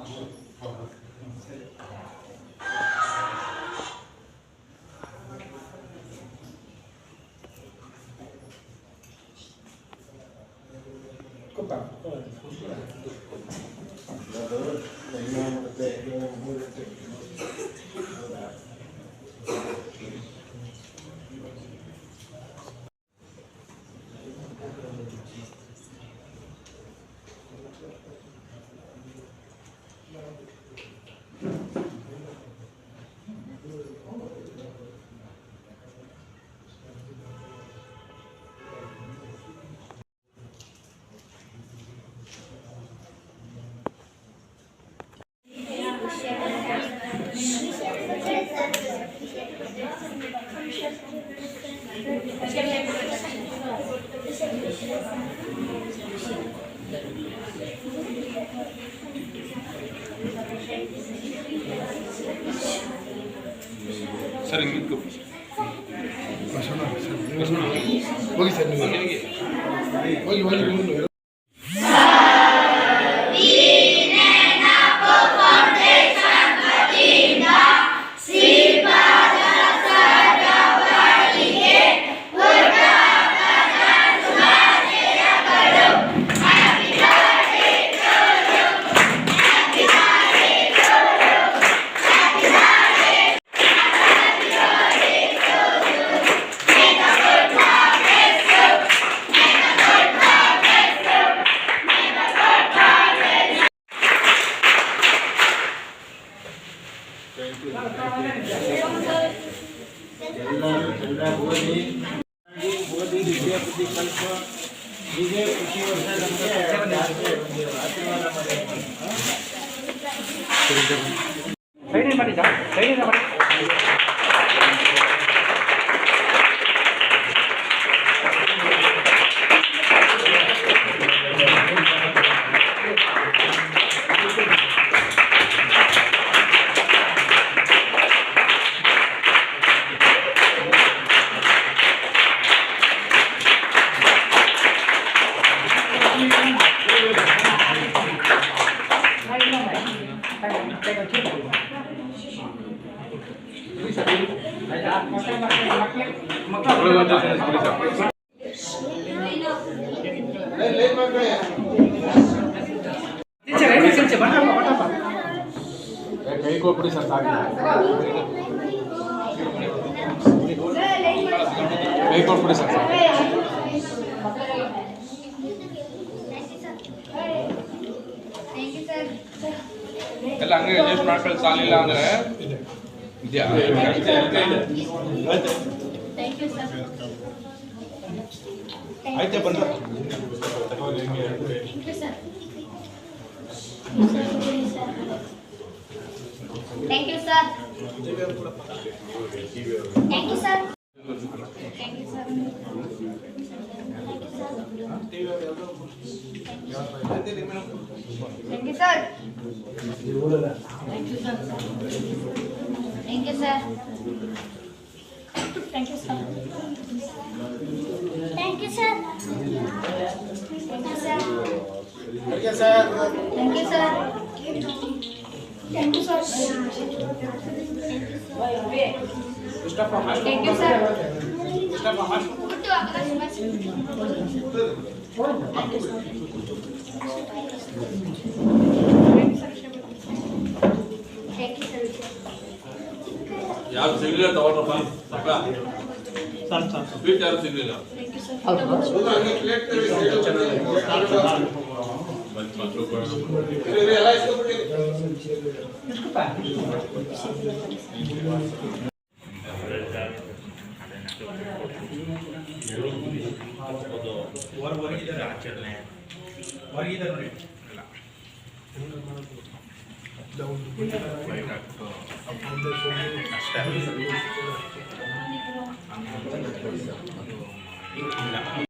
наших богатых. Sir ಹಿಂಗೆ ಹೋಗಿ sir ನೀವು ಹೋಗಿ ಹೋಗಿ ಸೈಡ್ ಏನು ಮಾಡಿ ಸರ್ ಸೈಡ್ ಏನು ಮಾಡಿ पे सर आगे एक और पूरे सर ಎಲ್ಲ ಹಂಗೆ ಅಡ್ಜಸ್ಟ್ ಮಾಡ್ಕೊಳ್ಳಿ ಸಾಲಿಲ್ಲ ಅಂದ್ರೆ ಇದೆಯಾ ಆಯ್ತಾ ಬಂದ thank you sir sir. Thank you, sir. Thank you, sir. Thank you, sir. Thank you, sir. Thank you, sir. Thank you, sir. Thank you, sir. Thank you, sir. Okay sir thank you sir thank you ಯಾರು ಸಿಗ್ಲಿಲ್ಲ ತಗೊಂಡ್ರಪ್ಪ ಅಕ್ಕ sir sir sweet ಯಾರು ಸಿಗ್ಲಿಲ್ಲ ಹೌದು ಚೆನ್ನಾಗಿ बातों पर अरे अरे हला इसको इसको पार और वरी इधर आचरने वरी इधर ನೋಡಿ ಡೌನ್ ವೈಟ್ ಹಾಕ್ಬಿಟ್ಟು ಫೌಂಡೇಶನ್ ಅಷ್ಟೇ ಇಲ್ಲ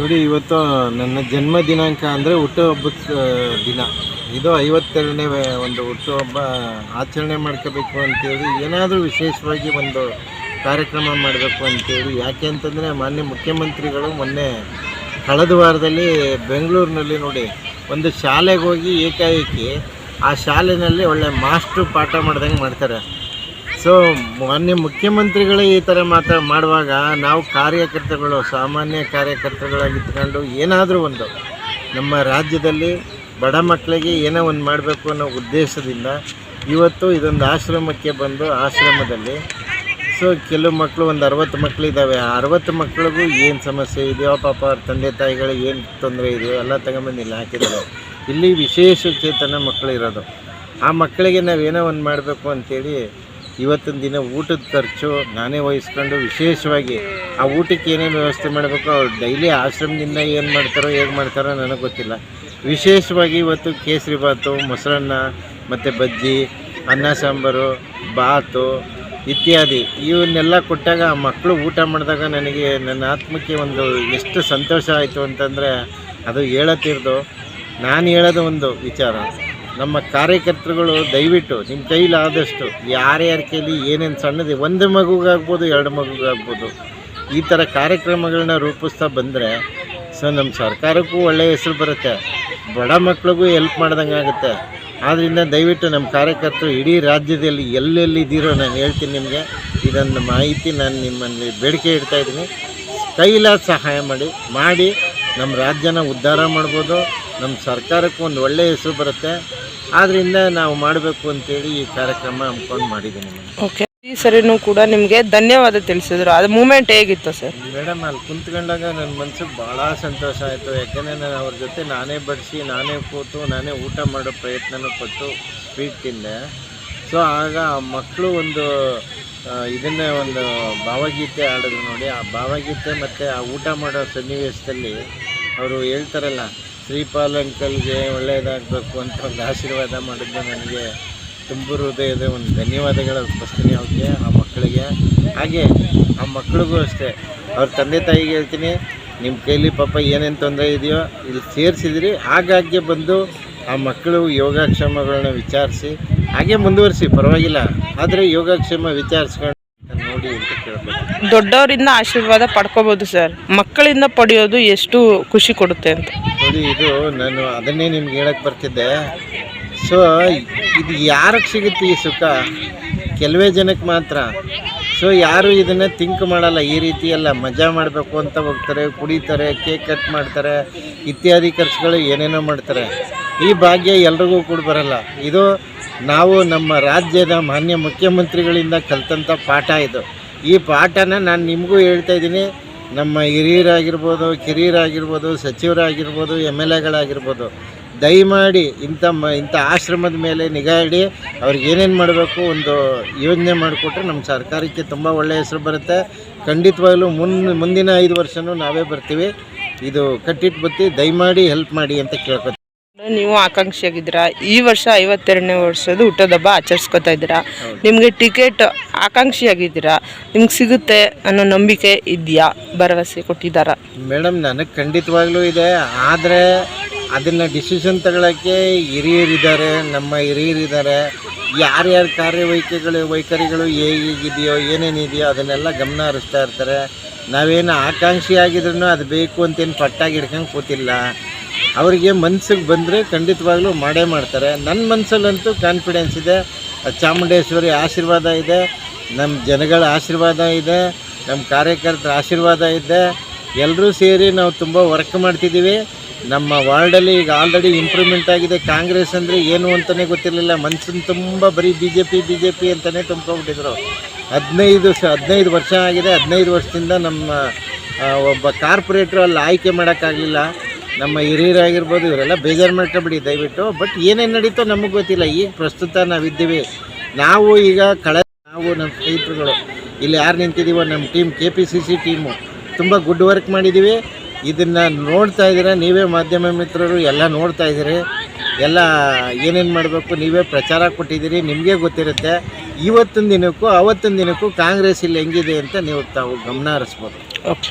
ನೋಡಿ, ಇವತ್ತು ನನ್ನ ಜನ್ಮ ದಿನಾಂಕ ಅಂದರೆ ಹುಟ್ಟುಹಬ್ಬದ ದಿನ. ಇದು ಐವತ್ತೆರಡನೇ ಒಂದು ಹುಟ್ಟುಹಬ್ಬ ಆಚರಣೆ ಮಾಡ್ಕೋಬೇಕು ಅಂತೇಳಿ ಏನಾದರೂ ವಿಶೇಷವಾಗಿ ಒಂದು ಕಾರ್ಯಕ್ರಮ ಮಾಡಬೇಕು ಅಂತೇಳಿ. ಯಾಕೆ ಅಂತಂದರೆ, ಮಾನ್ಯ ಮುಖ್ಯಮಂತ್ರಿಗಳು ಮೊನ್ನೆ ಕಳೆದ ವಾರದಲ್ಲಿ ಬೆಂಗಳೂರಿನಲ್ಲಿ ನೋಡಿ, ಒಂದು ಶಾಲೆಗೆ ಹೋಗಿ ಏಕಾಏಕಿ ಆ ಶಾಲೆಯಲ್ಲಿ ಒಳ್ಳೆ ಮಾಸ್ಟ್ರು ಪಾಠ ಮಾಡ್ದಂಗೆ ಮಾಡ್ತಾರೆ. ಸೊ ಮಾನ್ಯ ಮುಖ್ಯಮಂತ್ರಿಗಳೇ ಈ ಥರ ಮಾತಾ ಮಾಡುವಾಗ ನಾವು ಕಾರ್ಯಕರ್ತಗಳು, ಸಾಮಾನ್ಯ ಕಾರ್ಯಕರ್ತರುಗಳಾಗಿತ್ಕೊಂಡು ಏನಾದರೂ ಒಂದು ನಮ್ಮ ರಾಜ್ಯದಲ್ಲಿ ಬಡ ಮಕ್ಕಳಿಗೆ ಏನೋ ಒಂದು ಮಾಡಬೇಕು ಅನ್ನೋ ಉದ್ದೇಶದಿಂದ ಇವತ್ತು ಇದೊಂದು ಆಶ್ರಮಕ್ಕೆ ಬಂದು ಆಶ್ರಮದಲ್ಲಿ. ಸೊ ಕೆಲವು ಮಕ್ಕಳು, ಒಂದು ಅರವತ್ತು ಮಕ್ಕಳಿದ್ದಾವೆ ಆ ಅರವತ್ತು ಮಕ್ಕಳಿಗೂ ಏನು ಸಮಸ್ಯೆ ಇದೆಯೋ, ಪಾಪ ಅವ್ರ ತಂದೆ ತಾಯಿಗಳಿಗೆ ಏನು ತೊಂದರೆ ಇದೆಯೋ ಎಲ್ಲ ತಗೊಂಬಂದು ಇಲ್ಲಿ ಹಾಕಿದ್ದಾರೆ. ಇಲ್ಲಿ ವಿಶೇಷ ಚೇತನ ಮಕ್ಕಳು ಇರೋದು ಆ ಮಕ್ಕಳಿಗೆ ನಾವೇನೋ ಒಂದು ಮಾಡಬೇಕು ಅಂತೇಳಿ ಇವತ್ತಿನ ದಿನ ಊಟದ ಖರ್ಚು ನಾನೇ ವಹಿಸ್ಕೊಂಡು ವಿಶೇಷವಾಗಿ ಆ ಊಟಕ್ಕೆ ಏನೇನು ವ್ಯವಸ್ಥೆ ಮಾಡಬೇಕು, ಅವ್ರು ಡೈಲಿ ಆಶ್ರಮದಿಂದ ಏನು ಮಾಡ್ತಾರೋ, ಹೇಗೆ ಮಾಡ್ತಾರೋ ನನಗೆ ಗೊತ್ತಿಲ್ಲ. ವಿಶೇಷವಾಗಿ ಇವತ್ತು ಕೇಸರಿ ಬಾತು ಮೊಸರನ್ನ, ಮತ್ತು ಬಜ್ಜಿ, ಅನ್ನ, ಸಾಂಬಾರು ಬಾತು ಇತ್ಯಾದಿ. ಇವನ್ನೆಲ್ಲ ಕೊಟ್ಟಾಗ ಆ ಮಕ್ಕಳು ಊಟ ಮಾಡಿದಾಗ ನನಗೆ ನನ್ನ ಆತ್ಮಕ್ಕೆ ಒಂದು ಎಷ್ಟು ಸಂತೋಷ ಆಯಿತು ಅಂತಂದರೆ ಅದು ಹೇಳತ್ತಿರ್ದು ನಾನು ಹೇಳೋದು ಒಂದು ವಿಚಾರ. ನಮ್ಮ ಕಾರ್ಯಕರ್ತರುಗಳು, ದಯವಿಟ್ಟು ನಿಮ್ಮ ಕೈಲಾದಷ್ಟು ಯಾರ್ಯಾರ ಕೈಲಿ ಏನೇನು ಸಣ್ಣದು, ಒಂದು ಮಗುಗಾಗ್ಬೋದು, ಎರಡು ಮಗುಗಾಗ್ಬೋದು, ಈ ಥರ ಕಾರ್ಯಕ್ರಮಗಳನ್ನ ರೂಪಿಸ್ತಾ ಬಂದರೆ ಸೊ ನಮ್ಮ ಸರ್ಕಾರಕ್ಕೂ ಒಳ್ಳೆಯ ಹೆಸರು ಬರುತ್ತೆ. ಬಡ ಮಕ್ಳಿಗೂ ಹೆಲ್ಪ್ ಮಾಡ್ದಂಗೆ ಆಗುತ್ತೆ. ಆದ್ದರಿಂದ ದಯವಿಟ್ಟು ನಮ್ಮ ಕಾರ್ಯಕರ್ತರು ಇಡೀ ರಾಜ್ಯದಲ್ಲಿ ಎಲ್ಲೆಲ್ಲಿದ್ದೀರೋ ನಾನು ಹೇಳ್ತೀನಿ ನಿಮಗೆ. ಇದನ್ನು ಮಾಹಿತಿ ನಾನು ನಿಮ್ಮಲ್ಲಿ ಬೇಡಿಕೆ ಇಡ್ತಾ ಇದ್ದೀನಿ. ಕೈಲಾದ ಸಹಾಯ ಮಾಡಿ ಮಾಡಿ ನಮ್ಮ ರಾಜ್ಯನ ಉದ್ಧಾರ ಮಾಡ್ಬೋದು. ನಮ್ಮ ಸರ್ಕಾರಕ್ಕೂ ಒಂದು ಒಳ್ಳೆಯ ಹೆಸರು ಬರುತ್ತೆ. ಆದ್ದರಿಂದ ನಾವು ಮಾಡಬೇಕು ಅಂತೇಳಿ ಈ ಕಾರ್ಯಕ್ರಮ ಹಮ್ಮಿಕೊಂಡು ಮಾಡಿದ್ದೀನಿ ಓಕೆ ಈ ಸರಿನೂ ಕೂಡ ನಿಮಗೆ ಧನ್ಯವಾದ ತಿಳಿಸಿದ್ರು. ಅದು ಮೂಮೆಂಟ್ ಹೇಗಿತ್ತು ಸರ್? ಮೇಡಮ್ ಅಲ್ಲಿ ಕುಂತ್ಕೊಂಡಾಗ ನನ್ನ ಮನ್ಸಿಗೆ ಭಾಳ ಸಂತೋಷ ಆಯಿತು. ಯಾಕೆಂದರೆ ನಾನು ಅವ್ರ ಜೊತೆ ನಾನೇ ಬಡಿಸಿ ನಾನೇ ಕೂತು ನಾನೇ ಊಟ ಮಾಡೋ ಪ್ರಯತ್ನನೂ ಪಟ್ಟು ಸ್ವೀಟ್ ತಿಂದೆ. ಸೊ ಆಗ ಆ ಮಕ್ಕಳು ಒಂದು ಇದನ್ನೇ ಒಂದು ಭಾವಗೀತೆ ಆಡಿದ್ರು ನೋಡಿ. ಆ ಭಾವಗೀತೆ ಮತ್ತು ಆ ಊಟ ಮಾಡೋ ಸನ್ನಿವೇಶದಲ್ಲಿ ಅವರು ಹೇಳ್ತಾರಲ್ಲ ಶ್ರೀಪಾಲ್ ಅಂಕಲ್ಗೆ ಒಳ್ಳೆಯದಾಗಬೇಕು ಅಂತ ಒಂದು ಆಶೀರ್ವಾದ ಮಾಡಿದ್ದು ನನಗೆ ತುಂಬ ಹೃದಯದ ಒಂದು ಧನ್ಯವಾದಗಳು ಅರ್ಪಿಸ್ತೀನಿ ಅವ್ರಿಗೆ, ಆ ಮಕ್ಕಳಿಗೆ. ಹಾಗೆ ಆ ಮಕ್ಕಳಿಗೂ ಅಷ್ಟೇ. ಅವ್ರ ತಂದೆ ತಾಯಿಗೆ ಹೇಳ್ತೀನಿ ನಿಮ್ಮ ಕೈಲಿ ಪಾಪ ಏನೇನು ತೊಂದರೆ ಇದೆಯೋ ಇಲ್ಲಿ ಸೇರಿಸಿದ್ರಿ. ಆಗಾಗ್ಗೆ ಬಂದು ಆ ಮಕ್ಕಳು ಯೋಗಕ್ಷೇಮಗಳನ್ನ ವಿಚಾರಿಸಿ, ಹಾಗೆ ಮುಂದುವರಿಸಿ, ಪರವಾಗಿಲ್ಲ. ಆದರೆ ಯೋಗಕ್ಷೇಮ ವಿಚಾರಿಸ್ಕೊಂಡು ದೊಡ್ಡವರಿಂದ ಆಶೀರ್ವಾದ ಪಡ್ಕೋಬೋದು ಸರ್. ಮಕ್ಕಳಿಂದ ಪಡೆಯೋದು ಎಷ್ಟು ಖುಷಿ ಕೊಡುತ್ತೆ ಅಂತ. ನೋಡಿ, ಇದು ನಾನು ಅದನ್ನೇ ನಿಮ್ಗೆ ಹೇಳಕ್ಕೆ ಬರ್ತಿದ್ದೆ. ಸೊ ಇದು ಯಾರಿಗೆ ಸಿಗುತ್ತೆ ಈ ಸುಖ? ಕೆಲವೇ ಜನಕ್ಕೆ ಮಾತ್ರ. ಸೊ ಯಾರು ಇದನ್ನ ಥಿಂಕ್ ಮಾಡಲ್ಲ, ಈ ರೀತಿ ಎಲ್ಲ ಮಜಾ ಮಾಡಬೇಕು ಅಂತ ಹೋಗ್ತಾರೆ, ಕುಡಿತಾರೆ ಕೇಕ್ ಕಟ್ ಮಾಡ್ತಾರೆ, ಇತ್ಯಾದಿ ಖರ್ಚುಗಳು ಏನೇನೋ ಮಾಡ್ತಾರೆ. ಈ ಭಾಗ್ಯ ಎಲ್ರಿಗೂ ಕೂಡ ಬರಲ್ಲ. ಇದು ನಾವು ನಮ್ಮ ರಾಜ್ಯದ ಮಾನ್ಯ ಮುಖ್ಯಮಂತ್ರಿಗಳಿಂದ ಕಲ್ತಂಥ ಪಾಠ ಇದು. ಈ ಪಾಠನ ನಾನು ನಿಮಗೂ ಹೇಳ್ತಾ ಇದ್ದೀನಿ. ನಮ್ಮ ಹಿರಿಯರಾಗಿರ್ಬೋದು, ಕಿರಿಯರಾಗಿರ್ಬೋದು, ಸಚಿವರಾಗಿರ್ಬೋದು, ಎಂ ಎಲ್ ಎಗಳಾಗಿರ್ಬೋದು, ದಯಮಾಡಿ ಇಂಥ ಮ, ಇಂಥ ಆಶ್ರಮದ ಮೇಲೆ ನಿಗಾ ಇಡಿ, ಅವ್ರಿಗೆ ಏನೇನು ಮಾಡಬೇಕು ಒಂದು ಯೋಜನೆ ಮಾಡಿಕೊಟ್ರೆ ನಮ್ಮ ಸರ್ಕಾರಕ್ಕೆ ತುಂಬ ಒಳ್ಳೆಯ ಹೆಸರು ಬರುತ್ತೆ. ಖಂಡಿತವಾಗಲೂ ಮುನ್, ಮುಂದಿನ ಐದು ವರ್ಷವೂ ನಾವೇ ಬರ್ತೀವಿ. ಇದು ಕಟ್ಟಿಟ್ಟು ಬತ್ತಿ ದಯಮಾಡಿ ಹೆಲ್ಪ್ ಮಾಡಿ ಅಂತ ಕೇಳ್ಕೊತೀನಿ. ನೀವು ಆಕಾಂಕ್ಷಿಯಾಗಿದ್ದೀರಾ? ಈ ವರ್ಷ ಐವತ್ತೆರಡನೇ ವರ್ಷದ ಹುಟ್ಟೋದಬ್ಬ ಆಚರಿಸ್ಕೊತಾ ಇದ್ದೀರಾ? ನಿಮಗೆ ಟಿಕೆಟ್ ಆಕಾಂಕ್ಷಿಯಾಗಿದ್ದೀರಾ? ನಿಮ್ಗೆ ಸಿಗುತ್ತೆ ಅನ್ನೋ ನಂಬಿಕೆ ಇದೆಯಾ? ಭರವಸೆ ಕೊಟ್ಟಿದ್ದಾರಾ? ಮೇಡಮ್ ನನಗೆ ಖಂಡಿತವಾಗ್ಲೂ ಇದೆ. ಆದರೆ ಅದನ್ನು ಡಿಸಿಷನ್ ತಗೊಳ್ಳೋಕ್ಕೆ ಹಿರಿಯರಿದ್ದಾರೆ ನಮ್ಮ ಹಿರಿಯರಿದ್ದಾರೆ. ಯಾರ್ಯಾರ ಕಾರ್ಯವೈಖರಿಗಳು ವೈಖರಿಗಳು ಹೇಗಿದೆಯೋ ಏನೇನಿದೆಯೋ ಅದನ್ನೆಲ್ಲ ಗಮನ ಹರಿಸ್ತಾ ಇರ್ತಾರೆ. ನಾವೇನು ಆಕಾಂಕ್ಷಿ ಆಗಿದ್ರು ಅದು ಬೇಕು ಅಂತೇನು ಪಟ್ಟಾಗಿ ಹಿಡ್ಕೊಂಡು ಕೂತಿಲ್ಲ. ಅವರಿಗೆ ಮನ್ಸಿಗೆ ಬಂದರೆ ಖಂಡಿತವಾಗ್ಲೂ ಮಾಡೇ ಮಾಡ್ತಾರೆ. ನನ್ನ ಮನಸ್ಸಲ್ಲಂತೂ ಕಾನ್ಫಿಡೆನ್ಸ್ ಇದೆ. ಚಾಮುಂಡೇಶ್ವರಿ ಆಶೀರ್ವಾದ ಇದೆ. ನಮ್ಮ ಜನಗಳ ಆಶೀರ್ವಾದ ಇದೆ. ನಮ್ಮ ಕಾರ್ಯಕರ್ತರ ಆಶೀರ್ವಾದ ಇದೆ. ಎಲ್ಲರೂ ಸೇರಿ ನಾವು ತುಂಬ ವರ್ಕ್ ಮಾಡ್ತಿದ್ದೀವಿ. ನಮ್ಮ ವಾರ್ಡಲ್ಲಿ ಈಗ ಆಲ್ರೆಡಿ ಇಂಪ್ರೂವ್ಮೆಂಟ್ ಆಗಿದೆ. ಕಾಂಗ್ರೆಸ್ ಅಂದರೆ ಏನು ಅಂತಲೇ ಗೊತ್ತಿರಲಿಲ್ಲ. ಮನ್ಸಿನ ತುಂಬ ಬರೀ B J P B J P ಅಂತಲೇ ತುಂಬ್ಕೊಂಡ್ಬಿಟ್ಟಿದ್ರು. ಹದಿನೈದು ಸ, ಹದಿನೈದು ವರ್ಷ ಆಗಿದೆ. ಹದಿನೈದು ವರ್ಷದಿಂದ ನಮ್ಮ ಒಬ್ಬ ಕಾರ್ಪೊರೇಟ್ರು ಅಲ್ಲಿ ಆಯ್ಕೆ ಮಾಡೋಕ್ಕಾಗಲಿಲ್ಲ. ನಮ್ಮ ಹಿರಿಯರಾಗಿರ್ಬೋದು, ಇವರೆಲ್ಲ ಬೇಜಾರು ಮಾಡ್ಕೊಬಿಡಿ ದಯವಿಟ್ಟು. ಬಟ್ ಏನೇನು ನಡೀತೋ ನಮಗೆ ಗೊತ್ತಿಲ್ಲ. ಈಗ ಪ್ರಸ್ತುತ ನಾವಿದ್ದೀವಿ. ನಾವು ಈಗ ಕಳೆ ನಾವು ನಮ್ಮ ಸ್ನೇಹಿತರುಗಳು, ಇಲ್ಲಿ ಯಾರು ನಿಂತಿದ್ದೀವೋ ನಮ್ಮ team K P C C team ತುಂಬ ಗುಡ್ ವರ್ಕ್ ಮಾಡಿದ್ದೀವಿ. ಇದನ್ನು ನೋಡ್ತಾ ಇದ್ದೀರಾ? ನೀವೇ ಮಾಧ್ಯಮ ಮಿತ್ರರು, ಎಲ್ಲ ನೋಡ್ತಾ ಇದ್ದೀರಿ. ಎಲ್ಲ ಏನೇನು ಮಾಡಬೇಕು, ನೀವೇ ಪ್ರಚಾರ ಕೊಟ್ಟಿದ್ದೀರಿ. ನಿಮಗೆ ಗೊತ್ತಿರುತ್ತೆ. ಇವತ್ತಿನ ದಿನಕ್ಕೂ, ಅವತ್ತಿನ ದಿನಕ್ಕೂ ಕಾಂಗ್ರೆಸ್ ಇಲ್ಲಿ ಹೆಂಗಿದೆ ಅಂತ ನೀವು ತಾವು ಗಮನ ಹರಿಸ್ಬೋದು. Okay